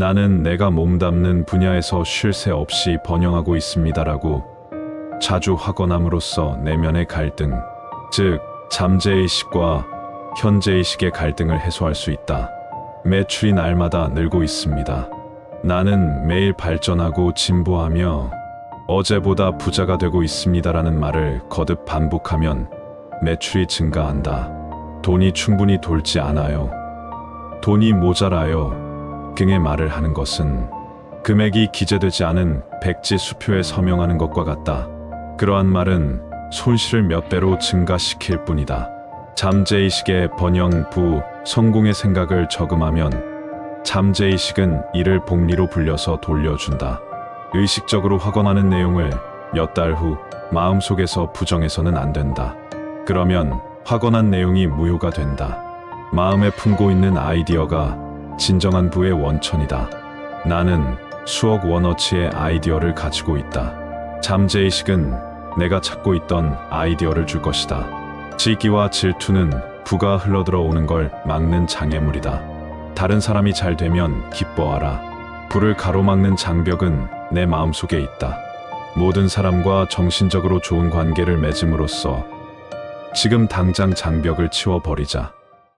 나는 내가 몸담는 분야에서 쉴 새 없이 번영하고 있습니다라고 자주 확언함으로써 내면의 갈등, 즉 잠재의식과 현재의식의 갈등을 해소할 수 있다. 매출이 날마다 늘고 있습니다. 나는 매일 발전하고 진보하며 어제보다 부자가 되고 있습니다라는 말을 거듭 반복하면 매출이 증가한다. 돈이 충분히 돌지 않아요. 돈이 모자라요. 등의 말을 하는 것은 금액이 기재되지 않은 백지 수표에 서명하는 것과 같다. 그러한 말은 손실을 몇 배로 증가시킬 뿐이다. 잠재의식의 번영 부 성공의 생각을 저금하면 잠재의식은 이를 복리로 불려서 돌려준다. 의식적으로 확언하는 내용을 몇 달 후 마음속에서 부정해서는 안 된다. 그러면 확언한 내용이 무효가 된다. 마음에 품고 있는 아이디어가 진정한 부의 원천이다. 나는 수억 원어치의 아이디어를 가지고 있다. 잠재의식은 내가 찾고 있던 아이디어를 줄 것이다. 시기와 질투는 부가 흘러들어 오는 걸 막는 장애물이다. 다른 사람이 잘 되면 기뻐하라. 불을 가로막는 장벽은 내 마음속에 있다. 모든 사람과 정신적으로 좋은 관계를 맺음으로써 지금 당장 장벽을 치워버리자.